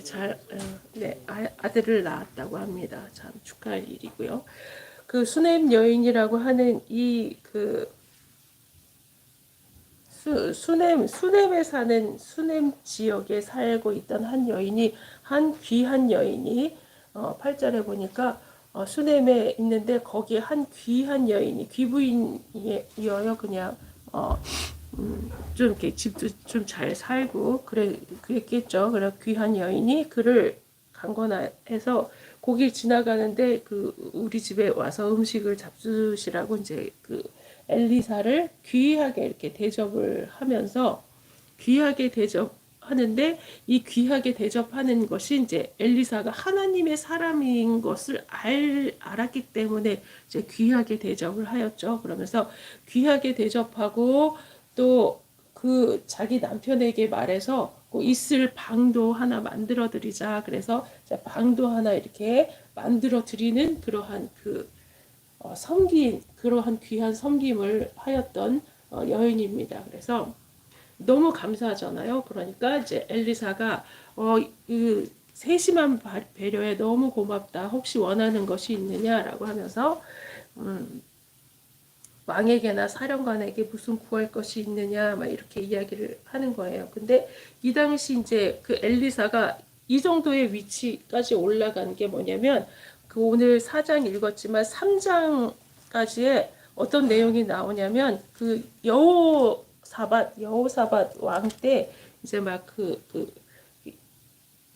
잘, 어, 네, 아, 아들을 낳았다고 합니다. 참 축하할 일이고요. 그 수냄 여인이라고 하는 이그 수, 수냄, 수냄에 사는 수냄 지역에 살고 있던 한 여인이, 한 귀한 여인이, 어, 8절에 보니까, 어, 수냄에 있는데, 거기에 한 귀한 여인이, 귀부인이어요, 그냥, 어, 음, 좀 이렇게 집도 좀 잘 살고, 그래, 그랬겠죠. 그래, 귀한 여인이 그를 강권해서 거길 지나가는데, 그, 우리 집에 와서 음식을 잡수시라고 이제 그, 엘리사를 귀하게 이렇게 대접을 하면서 귀하게 대접하는데 이 귀하게 대접하는 것이 이제 엘리사가 하나님의 사람인 것을 알, 알았기 때문에 이제 귀하게 대접을 하였죠. 그러면서 귀하게 대접하고 또 그 자기 남편에게 말해서 그 있을 방도 하나 만들어 드리자. 그래서 방도 하나 이렇게 만들어 드리는 그러한 그 어, 섬긴 그러한 귀한 섬김을 하였던 어, 여인입니다. 그래서 너무 감사하잖아요. 그러니까 이제 엘리사가 어, 그 세심한 배려에 너무 고맙다. 혹시 원하는 것이 있느냐라고 하면서 음, 왕에게나 사령관에게 무슨 구할 것이 있느냐 막 이렇게 이야기를 하는 거예요. 근데 이 당시 이제 그 엘리사가 이 정도의 위치까지 올라간 게 뭐냐면 그 오늘 4장 읽었지만 3장까지의 어떤 내용이 나오냐면 그 여호사밧 여호사밧 왕 때 이제 막그 그,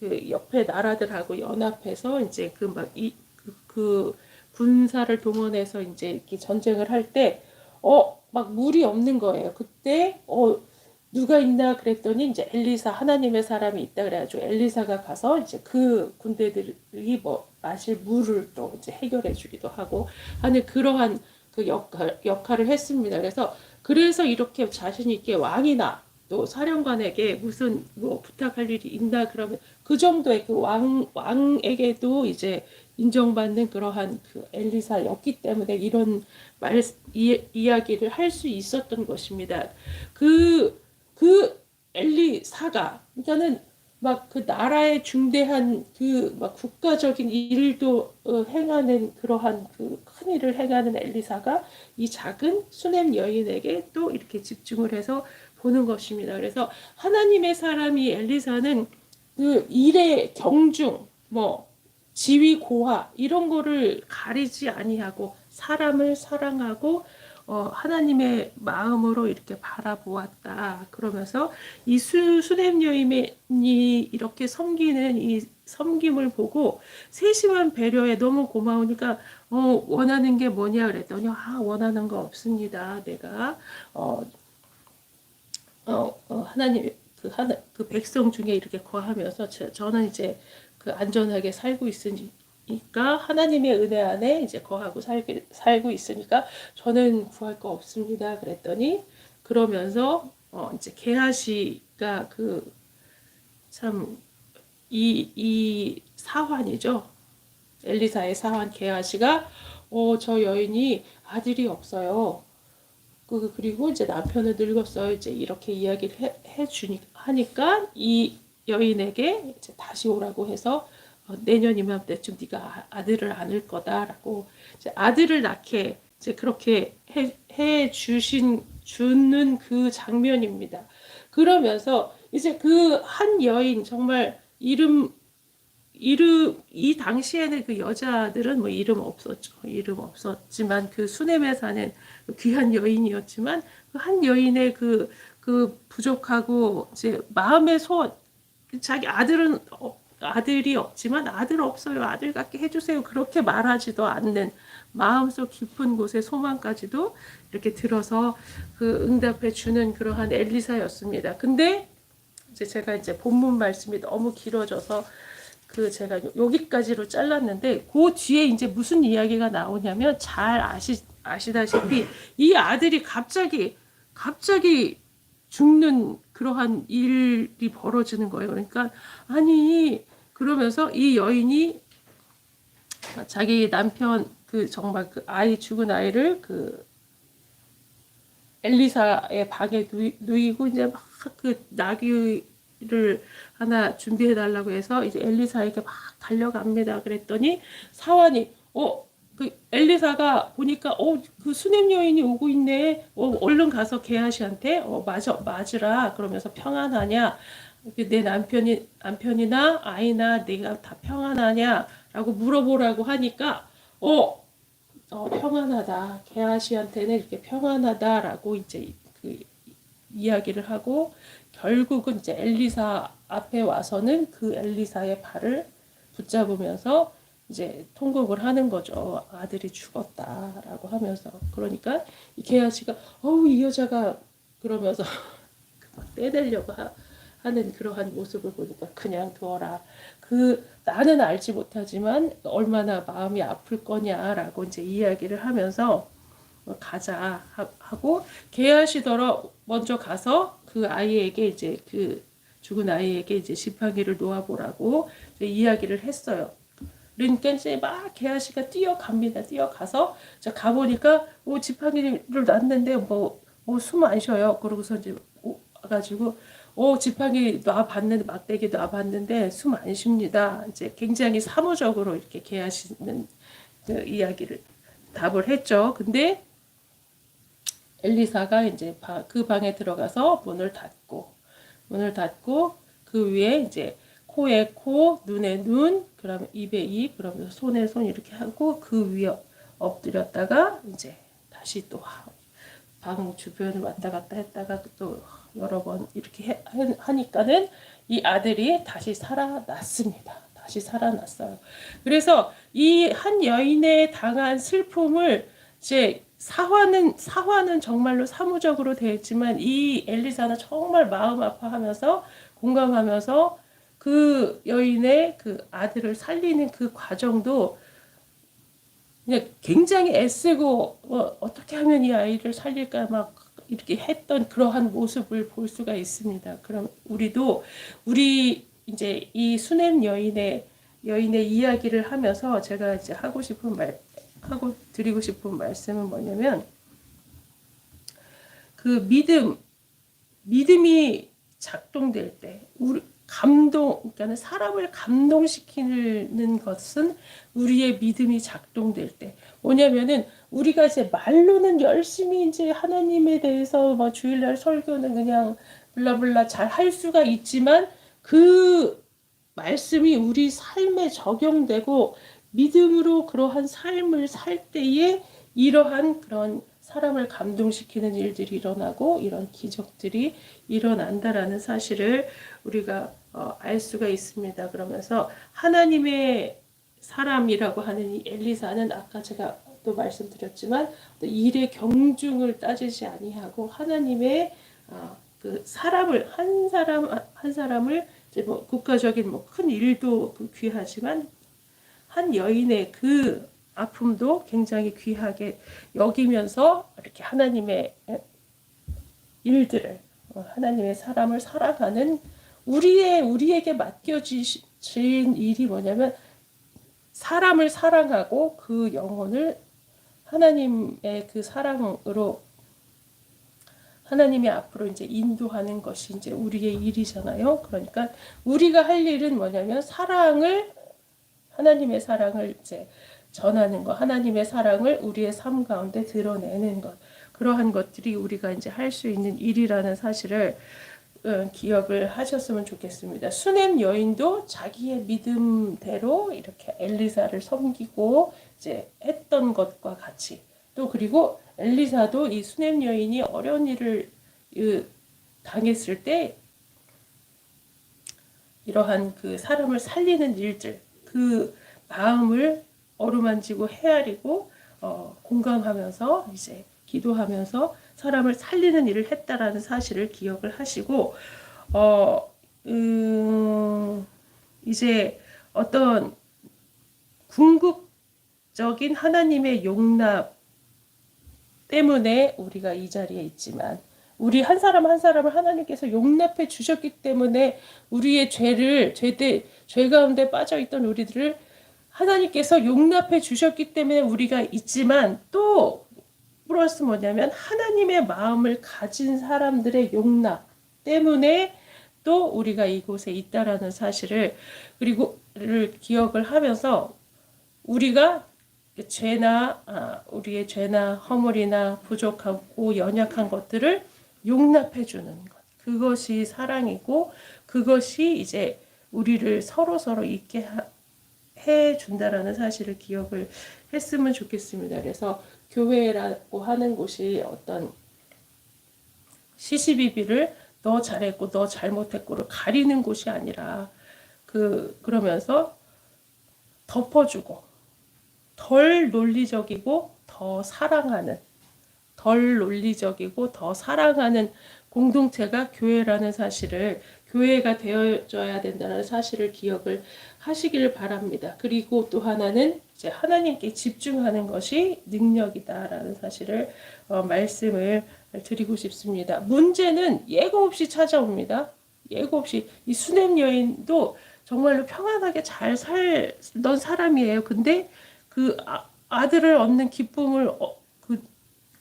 그 옆에 나라들하고 연합해서 이제 그 막이 그, 그 군사를 동원해서 이제 이렇게 전쟁을 할 때 어 막 물이 없는 거예요. 그때 어 누가 있나 그랬더니 이제 엘리사 하나님의 사람이 있다 그래가지고 엘리사가 가서 이제 그 군대들이 뭐 마실 물을 또 이제 해결해 주기도 하고 하는 그러한 그 역할 역할을 했습니다. 그래서 그래서 이렇게 자신 있게 왕이나 또 사령관에게 무슨 뭐 부탁할 일이 있나 그러면 그 정도의 그 왕 왕에게도 이제 인정받는 그러한 그 엘리사였기 때문에 이런 말 이, 이야기를 할 수 있었던 것입니다. 그그 엘리사가 그러니까는 막 그 나라의 중대한 그 막 국가적인 일도 어, 행하는 그러한 그 큰 일을 행하는 엘리사가 이 작은 수냄 여인에게 또 이렇게 집중을 해서 보는 것입니다. 그래서 하나님의 사람이 엘리사는 그 일의 경중 뭐 지위 고하 이런 거를 가리지 아니하고 사람을 사랑하고 어, 하나님의 마음으로 이렇게 바라보았다. 그러면서 이 수, 수냄 여인이 이렇게 섬기는 이 섬김을 보고 세심한 배려에 너무 고마우니까 어, 원하는 게 뭐냐 그랬더니 아 원하는 거 없습니다. 내가 어, 어, 어 하나님 그 하나 그 백성 중에 이렇게 거하면서 저, 저는 이제 그 안전하게 살고 있으니 있으니까 하나님의 은혜 안에 이제 거하고 살기, 살고 있으니까 저는 구할 거 없습니다. 그랬더니 그러면서 어 이제 게하시가 그참이이 사환이죠. 엘리사의 사환 게하시가 어 저 여인이 아들이 없어요. 그 그리고 이제 남편은 늙었어요. 이제 이렇게 이야기를 해, 해 주니 하니까 이 여인에게 이제 다시 오라고 해서 어, 내년 이맘때쯤 네가 아들을 안을 거다라고 아들을 낳게 이제 그렇게 해, 해 주신 주는 그 장면입니다. 그러면서 이제 그 한 여인 정말 이름 이름 이 당시에는 그 여자들은 뭐 이름 없었죠. 이름 없었지만 그 수넴에 사는 귀한 여인이었지만 그 한 여인의 그, 그 부족하고 이제 마음의 소원 자기 아들은 아들이 없지만 아들 없어요. 아들 같게 해주세요. 그렇게 말하지도 않는 마음속 깊은 곳의 소망까지도 이렇게 들어서 그 응답해 주는 그러한 엘리사였습니다. 근데 이제 제가 이제 본문 말씀이 너무 길어져서 그 제가 여기까지로 잘랐는데 그 뒤에 이제 무슨 이야기가 나오냐면 잘 아시 아시다시피 이 아들이 갑자기 갑자기 죽는 그러한 일이 벌어지는 거예요. 그러니까 아니 그러면서 이 여인이 자기 남편 그 정말 그 아이 죽은 아이를 그 엘리사의 방에 누이, 고 이제 막 그 나귀를 를 하나 준비해 달라고 해서 이제 엘리사에게 막 달려갑니다. 그랬더니 사환이 어 그 엘리사가 보니까 어 그 수냄 여인이 오고 있네. 어 얼른 가서 게하시한테 어 맞아 맞으라. 그러면서 평안하냐? 그내 남편이 남편이나 아이나 내가 다 평안하냐라고 물어보라고 하니까 어, 어 평안하다. 게하시한테는 이렇게 평안하다라고 이제 그 이야기를 하고 결국은 이제 엘리사 앞에 와서는 그 엘리사의 발을 붙잡으면서 이제 통곡을 하는 거죠. 아들이 죽었다라고 하면서 그러니까 이 게하시가 어우 이 여자가 그러면서 막 떼내려고 하, 하는 그러한 모습을 보니까 그냥 두어라. 그 나는 알지 못하지만 얼마나 마음이 아플 거냐라고 이제 이야기를 하면서 어, 가자 하- 하고 게하시더러 먼저 가서 그 아이에게 이제 그 죽은 아이에게 이제 지팡이를 놓아보라고 이야기를 했어요. 이제 막 게하시가 뛰어갑니다. 뛰어가서 저 가보니까 오 지팡이를 놨는데 뭐뭐 숨 안 쉬어요. 그러고서 이제 오- 와가지고 오 지팡이 놔봤는데 막대기 놔봤는데 숨 안 쉽니다. 이제 굉장히 사무적으로 이렇게 게하시는 그 이야기를 답을 했죠. 근데 엘리사가 이제 바- 그 방에 들어가서 문을 닫고 문을 닫고 그 위에 이제 코에 코, 눈에 눈, 그러면 입에 입, 그러면서 손에 손 이렇게 하고 그 위에 엎드렸다가 이제 다시 또 방 주변을 왔다 갔다 했다가 또 여러 번 이렇게 해- 하니까는 이 아들이 다시 살아났습니다. 다시 살아났어요. 그래서 이 한 여인의 당한 슬픔을 이제 사화는 사화는 정말로 사무적으로 되어 있지만 이 엘리사는 정말 마음 아파하면서 공감하면서 그 여인의 그 아들을 살리는 그 과정도 그냥 굉장히 애쓰고 어, 어떻게 하면 이 아이를 살릴까 막 이렇게 했던 그러한 모습을 볼 수가 있습니다. 그럼 우리도 우리 이제 이 수냄 여인의 여인의 이야기를 하면서 제가 이제 하고 싶은 말 하고 드리고 싶은 말씀은 뭐냐면 그 믿음 믿음이 작동될 때 우리 감동 그러니까 사람을 감동시키는 것은 우리의 믿음이 작동될 때. 뭐냐면은 우리가 이제 말로는 열심히 이제 하나님에 대해서 뭐 주일날 설교는 그냥 블라블라 잘 할 수가 있지만 그 말씀이 우리 삶에 적용되고 믿음으로 그러한 삶을 살 때에 이러한 그런 사람을 감동시키는 일들이 일어나고 이런 기적들이 일어난다라는 사실을 우리가 어, 알 수가 있습니다. 그러면서 하나님의 사람이라고 하는 이 엘리사는 아까 제가 또 말씀드렸지만 일의 경중을 따지지 아니하고 하나님의 어, 그 사람을 한 사람 한 사람을 이제 뭐 국가적인 뭐 큰 일도 그 귀하지만 한 여인의 그 아픔도 굉장히 귀하게 여기면서 이렇게 하나님의 일들을 어, 하나님의 사람을 살아가는 우리의 우리에게 맡겨진 일이 뭐냐면 사람을 사랑하고 그 영혼을 하나님의 그 사랑으로 하나님의 앞으로 이제 인도하는 것이 이제 우리의 일이잖아요. 그러니까 우리가 할 일은 뭐냐면 사랑을 하나님의 사랑을 이제 전하는 것, 하나님의 사랑을 우리의 삶 가운데 드러내는 것, 그러한 것들이 우리가 이제 할 수 있는 일이라는 사실을 어, 기억을 하셨으면 좋겠습니다. 수넴 여인도 자기의 믿음대로 이렇게 엘리사를 섬기고 이제 했던 것과 같이 또 그리고 엘리사도 이 수넴 여인이 어려운 일을 당했을 때 이러한 그 사람을 살리는 일들 그 마음을 어루만지고 헤아리고 어, 공감하면서 이제 기도하면서 사람을 살리는 일을 했다라는 사실을 기억을 하시고 어, 음, 이제 어떤 궁극적인 하나님의 용납 때문에 우리가 이 자리에 있지만 우리 한 사람 한 사람을 하나님께서 용납해 주셨기 때문에 우리의 죄를 죄대 죄 가운데 빠져 있던 우리들을 하나님께서 용납해 주셨기 때문에 우리가 있지만 또 플러스 뭐냐면 하나님의 마음을 가진 사람들의 용납 때문에 또 우리가 이곳에 있다라는 사실을 그리고를 기억을 하면서 우리가 죄나 아, 우리의 죄나 허물이나 부족하고 연약한 것들을 용납해 주는 것. 그것이 사랑이고 그것이 이제 우리를 서로 서로 있게 하, 해 준다라는 사실을 기억을 했으면 좋겠습니다. 그래서 교회라고 하는 곳이 어떤 시시비비를 너 잘했고 너 잘못했고를 가리는 곳이 아니라 그 그러면서 덮어주고 덜 논리적이고 더 사랑하는 덜 논리적이고 더 사랑하는 공동체가 교회라는 사실을 교회가 되어져야 된다는 사실을 기억을 하시기를 바랍니다. 그리고 또 하나는 이제 하나님께 집중하는 것이 능력이다라는 사실을 어, 말씀을 드리고 싶습니다. 문제는 예고 없이 찾아옵니다. 예고 없이 이 수냄 여인도 정말로 평안하게 잘 살던 사람이에요. 근데 그 아, 아들을 얻는 기쁨을 어, 그,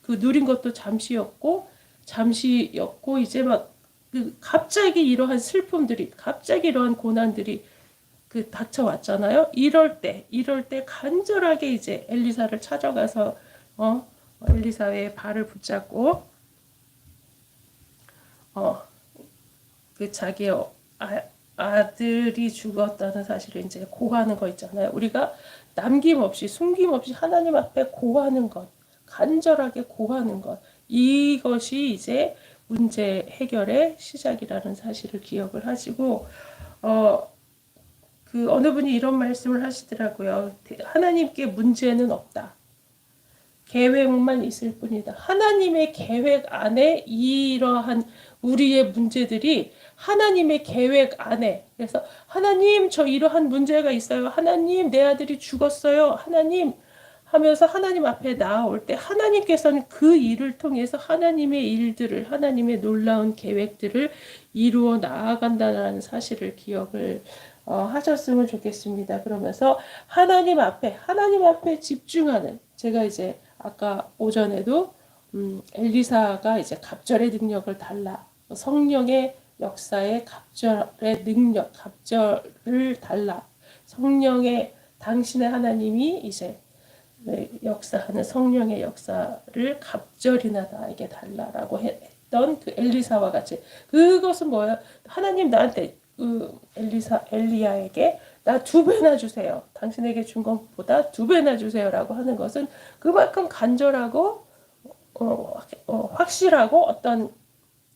그 누린 것도 잠시였고 잠시였고 이제 막 그 갑자기 이러한 슬픔들이 갑자기 이러한 고난들이 그 닥쳐왔잖아요. 이럴 때 이럴 때 간절하게 이제 엘리사를 찾아가서 어 엘리사의 발을 붙잡고 어 그 자기 아, 아들이 죽었다는 사실을 이제 고하는 거 있잖아요. 우리가 남김없이 숨김없이 하나님 앞에 고하는 것, 간절하게 고하는 것 이것이 이제 문제 해결의 시작이라는 사실을 기억을 하시고 어. 그 어느 분이 이런 말씀을 하시더라고요. 하나님께 문제는 없다. 계획만 있을 뿐이다. 하나님의 계획 안에 이러한 우리의 문제들이 하나님의 계획 안에 그래서 하나님 저 이러한 문제가 있어요. 하나님 내 아들이 죽었어요. 하나님 하면서 하나님 앞에 나올 때 하나님께서는 그 일을 통해서 하나님의 일들을 하나님의 놀라운 계획들을 이루어 나아간다는 사실을 기억을 어, 하셨으면 좋겠습니다. 그러면서 하나님 앞에 하나님 앞에 집중하는 제가 이제 아까 오전에도 음, 엘리사가 이제 갑절의 능력을 달라 성령의 역사의 갑절의 능력 갑절을 달라 성령의 당신의 하나님이 이제 네, 역사하는 성령의 역사를 갑절이나 나에게 달라라고 했던 그 엘리사와 같이 그것은 뭐야 하나님 나한테 그 엘리사 엘리야에게 나 두 배나 주세요. 당신에게 준 것보다 두 배나 주세요라고 하는 것은 그만큼 간절하고 어, 어, 확실하고 어떤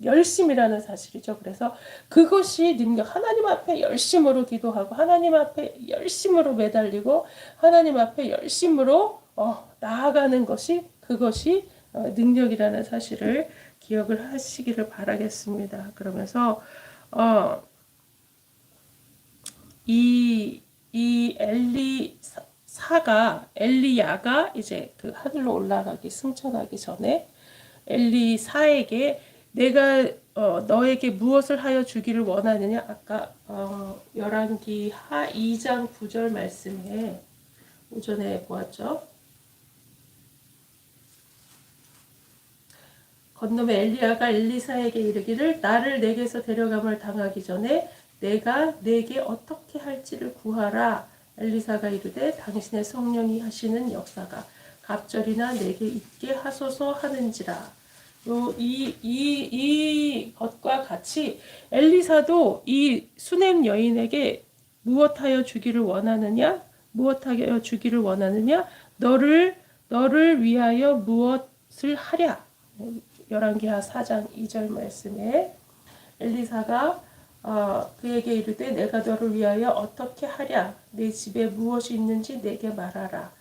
열심이라는 사실이죠. 그래서 그것이 능력, 하나님 앞에 열심으로 기도하고, 하나님 앞에 열심으로 매달리고, 하나님 앞에 열심으로 어, 나아가는 것이 그것이 어, 능력이라는 사실을 기억을 하시기를 바라겠습니다. 그러면서 어, 이, 이 엘리사가, 엘리야가 이제 그 하늘로 올라가기, 승천하기 전에 엘리사에게 내가 어, 너에게 무엇을 하여 주기를 원하느냐? 아까 어, 열왕기 하 2장 9절 말씀에 오전에 보았죠. 건너에 엘리야가 엘리사에게 이르기를 나를 내게서 데려감을 당하기 전에 내가 내게 어떻게 할지를 구하라. 엘리사가 이르되 당신의 성령이 하시는 역사가 갑절이나 내게 있게 하소서 하는지라. 이, 이, 이 것과 같이 엘리사도 이 수냄 여인에게 무엇하여 주기를 원하느냐? 무엇하여 주기를 원하느냐? 너를, 너를 위하여 무엇을 하랴? 열왕기하 4장 2절 말씀에 엘리사가 어, 그에게 이르되 내가 너를 위하여 어떻게 하랴? 내 집에 무엇이 있는지 내게 말하라.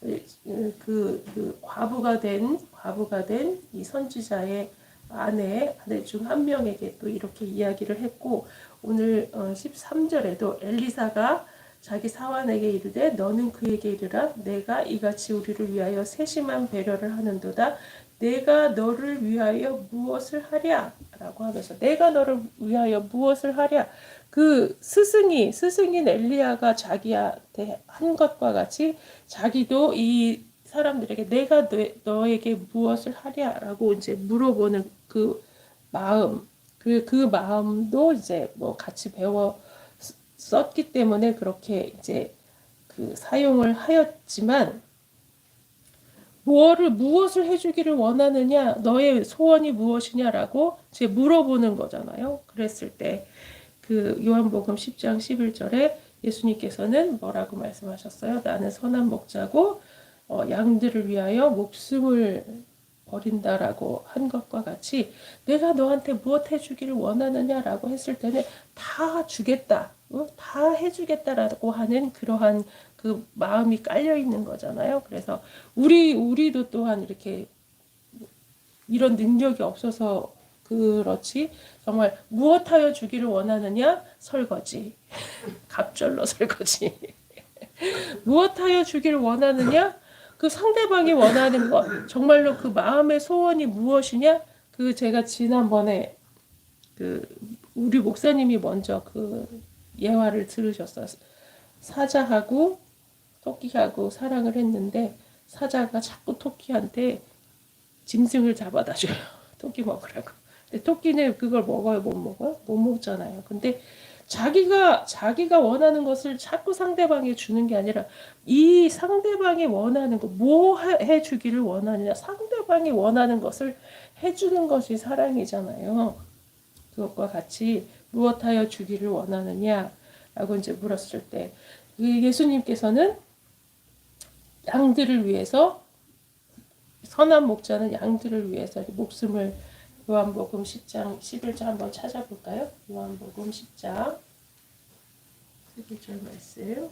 그, 그 과부가 된 과부가 된 이 선지자의 아내 아내 중 한 명에게 또 이렇게 이야기를 했고 오늘 13절에도 어, 엘리사가 자기 사환에게 이르되 너는 그에게 이르라. 내가 이같이 우리를 위하여 세심한 배려를 하는도다 내가 너를 위하여 무엇을 하랴? 라고 하면서 내가 너를 위하여 무엇을 하랴? 그 스승이 스승인 엘리야가 자기한테 한 것과 같이 자기도 이 사람들에게 내가 너, 너에게 무엇을 하랴라고 이제 물어보는 그 마음 그 그, 그 마음도 이제 뭐 같이 배워 썼기 때문에 그렇게 이제 그 사용을 하였지만 무엇을 무엇을 해주기를 원하느냐 너의 소원이 무엇이냐라고 이제 물어보는 거잖아요. 그랬을 때 그 요한복음 10장 11절에 예수님께서는 뭐라고 말씀하셨어요? 나는 선한 목자고 어, 양들을 위하여 목숨을 버린다라고 한 것과 같이 내가 너한테 무엇 해주기를 원하느냐라고 했을 때는 다 주겠다, 어? 다 해주겠다라고 하는 그러한 그 마음이 깔려 있는 거잖아요. 그래서 우리 우리도 또한 이렇게 이런 능력이 없어서 그렇지 정말 무엇하여 주기를 원하느냐? 설거지. 갑절로 설거지. 무엇하여 주기를 원하느냐? 그 상대방이 원하는 것. 정말로 그 마음의 소원이 무엇이냐? 그 제가 지난번에 그 우리 목사님이 먼저 그 예화를 들으셨어요. 사자하고 토끼하고 사랑을 했는데 사자가 자꾸 토끼한테 짐승을 잡아다 줘요 토끼 먹으라고 근데 토끼는 그걸 먹어요, 못 먹어요? 못 먹잖아요. 근데 자기가 자기가 원하는 것을 자꾸 상대방에 주는 게 아니라 이 상대방이 원하는 거뭐 해주기를 원하느냐 상대방이 원하는 것을 해주는 것이 사랑이잖아요. 그것과 같이 무엇하여 주기를 원하느냐라고 이제 물었을 때그 예수님께서는 양들을 위해서 선한 목자는 양들을 위해서 목숨을 요한복음 10장 11절 한번 찾아볼까요? 요한복음 10장 11절 말씀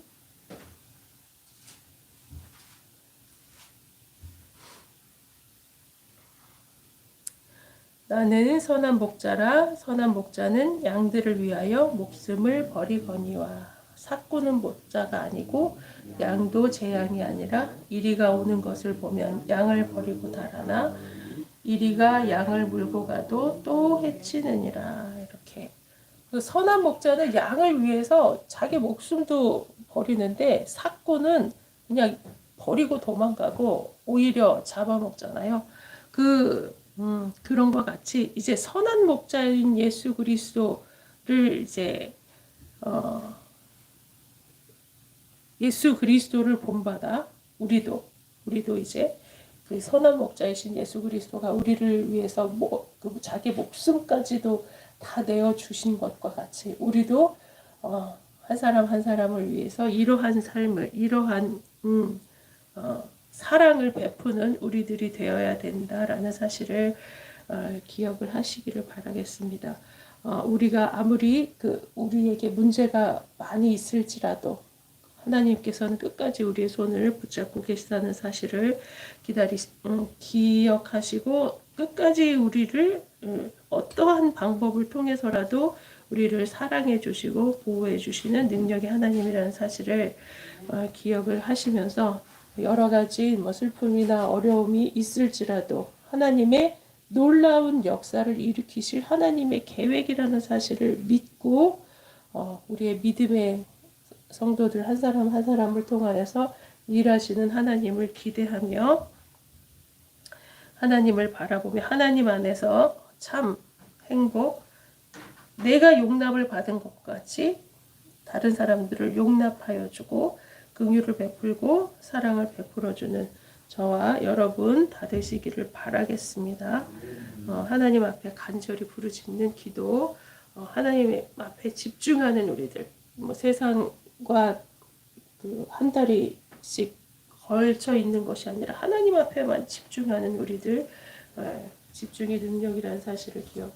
나는 선한 목자라 선한 목자는 양들을 위하여 목숨을 버리거니와 삭고는 목자가 아니고 양도 제 양이 아니라 이리가 오는 것을 보면 양을 버리고 달아나 이리가 양을 물고 가도 또 해치느니라 이렇게 그 선한 목자는 양을 위해서 자기 목숨도 버리는데 사고는 그냥 버리고 도망가고 오히려 잡아먹잖아요. 그 음, 그런 것 같이 이제 선한 목자인 예수 그리스도를 이제 어, 예수 그리스도를 본받아 우리도 우리도 이제 그 선한 목자이신 예수 그리스도가 우리를 위해서 뭐, 그 자기 목숨까지도 다 내어 주신 것과 같이 우리도 어, 한 사람 한 사람을 위해서 이러한 삶을 이러한 음, 어, 사랑을 베푸는 우리들이 되어야 된다라는 사실을 어, 기억을 하시기를 바라겠습니다. 어, 우리가 아무리 그 우리에게 문제가 많이 있을지라도 하나님께서는 끝까지 우리의 손을 붙잡고 계시다는 사실을 기다리 음, 기억하시고 끝까지 우리를 음, 어떠한 방법을 통해서라도 우리를 사랑해 주시고 보호해 주시는 능력의 하나님이라는 사실을 어, 기억을 하시면서 여러 가지 뭐 슬픔이나 어려움이 있을지라도 하나님의 놀라운 역사를 일으키실 하나님의 계획이라는 사실을 믿고 어, 우리의 믿음의 성도들 한 사람 한 사람을 통하여서 일하시는 하나님을 기대하며 하나님을 바라보며 하나님 안에서 참 행복, 내가 용납을 받은 것 같이 다른 사람들을 용납하여 주고 긍휼을 베풀고 사랑을 베풀어 주는 저와 여러분 다 되시기를 바라겠습니다. 어, 하나님 앞에 간절히 부르짖는 기도, 어, 하나님 앞에 집중하는 우리들, 뭐 세상 과 그한 달이씩 걸쳐 있는 것이 아니라 하나님 앞에만 집중하는 우리들 어, 집중의 능력이라는 사실을 기억.